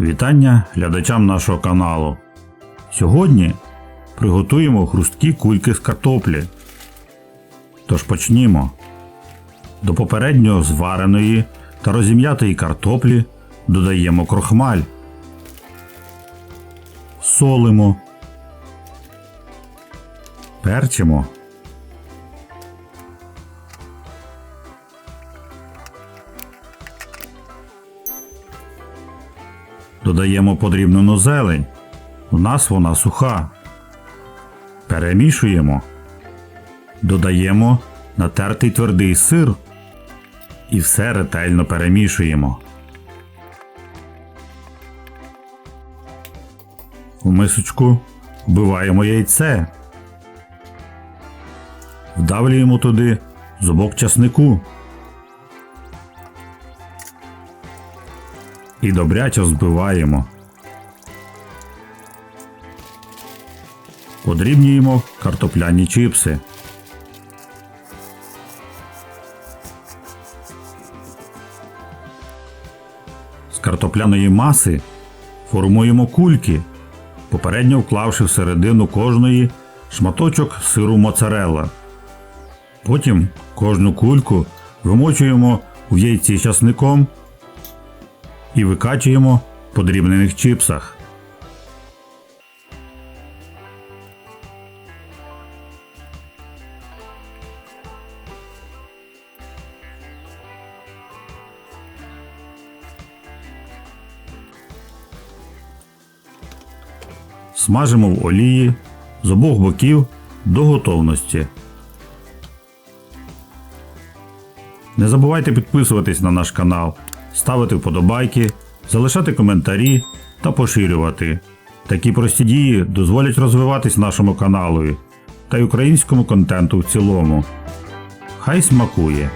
Вітання глядачам нашого каналу. Сьогодні приготуємо хрусткі кульки з картоплі. Тож почнімо. До попередньо звареної та розім'ятої картоплі додаємо крохмаль. Солимо. Перчимо. Додаємо подрібнену зелень. У нас вона суха. Перемішуємо. Додаємо натертий твердий сир. І все ретельно перемішуємо. У мисочку вбиваємо яйце. Вдавлюємо туди зубок часнику. І добряче збиваємо. Подрібнюємо картопляні чипси. З картопляної маси формуємо кульки, попередньо вклавши всередину кожної шматочок сиру моцарелла. Потім кожну кульку вимочуємо в яйці часником і викачуємо в подрібнених чипсах. Смажимо в олії з обох боків до готовності. Не забувайте підписуватись на наш канал, ставити вподобайки, залишати коментарі та поширювати. Такі прості дії дозволять розвиватись нашому каналу та й українському контенту в цілому. Хай смакує!